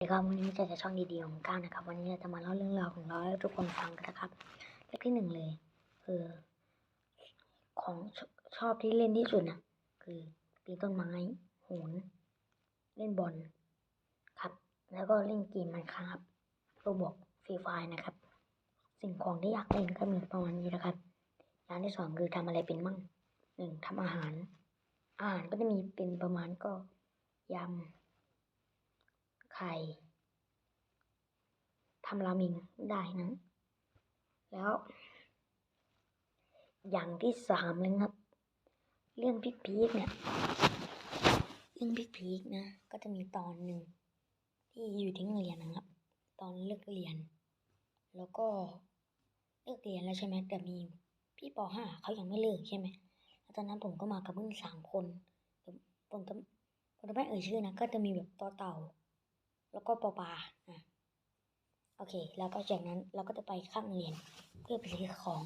สวัสดีครับวันนี้จอกับช่องดีๆของก้าวนะครับ วันนี้เราจะมาเล่าเรื่องราวของเราให้ทุกคนฟังกันนะครับเรื่องที่หนึ่งเลยคือของชชอบที่เล่นที่สุดนะคือปีนต้นไม้โหนเล่นบอลครับ แล้วก็เล่นเกมมันครับโรบอกฟรีไฟนะครับ สิ่งของที่อยากเล่นก็มีประมาณนี้นะครับอย่างที่สองคือทำอะไรเป็นมั่งหนึ่งทำอาหาร อาหารก็จะมีเป็นประมาณก็ยำ ไข่ทำราเมิงได้นะ แล้ว อย่างที่สามเลยครับ เรื่องพิกพีกเนี่ยเรื่องพิกพีกนะ ก็จะมีตอนหนึ่งที่อยู่ที่โรงเรียนนะครับ ตอนเลิกเรียน แล้วก็เลิกเรียนแล้วใช่ไหมแต่มีพี่ปห้าเขายังไม่เลิกใช่ไหมแล้วตอนนั้นผมก็มากับเพื่อนสามคนผมจะผมจะไม่เอ่ยชื่อนะ ก็จะมีแบบต่อเต่า แล้วก็ปอปาอะโอเค แล้วก็จากนั้นเราก็จะไปข้างเรียนเพื่อไปซื้อของ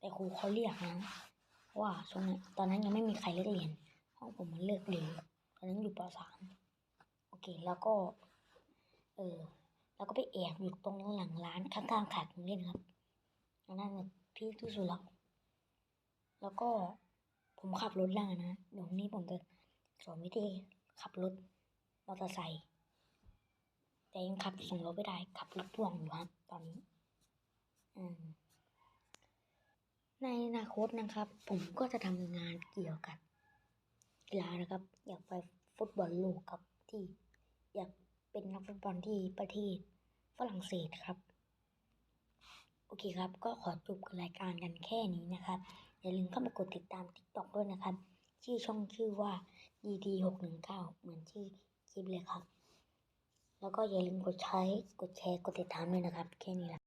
แต่ครูเขาเรียกนะว่าช่วงนั้นตอนนั้นยังไม่มีใครเลิกเรียนห้องผมมันเลิกเรียนตอนนั้นอยู่ปสามโอเค แล้วก็ เออแล้วก็ไปแอบอยู่ตรงหลังร้านข้างๆขาดของเล่นครับอันนั้นน่ะพี่ที่สุดแล้วแล้วก็ผมขับรถล่างนะเดี๋ยวนี้ผมจะสอนวิธีขับรถมอเตอร์ไซค์ แต่ยังขับส่งรถไม่ได้ขับรถพ่วงอยู่ครับ ตอนนี้ในอนาคตนะครับ ผมก็จะทำงานเกี่ยวกับกีฬานะครับ อยากไปฟุตบอลโลกครับที่อยากเป็นนักฟุตบอลที่ประเทศฝรั่งเศสครับ โอเคครับ ก็ขอจบรายการกันแค่นี้นะครับ อย่าลืมเข้ามากดติดตาม TikTok ด้วยนะครับ ชื่อช่องชื่อว่า DD 6 1 9 เหมือนชื่อคลิปเลยครับ แล้วก็อย่าลืมกดใช้ กดแชร์ กดติดตามด้วยนะครับ แค่นี้แหละ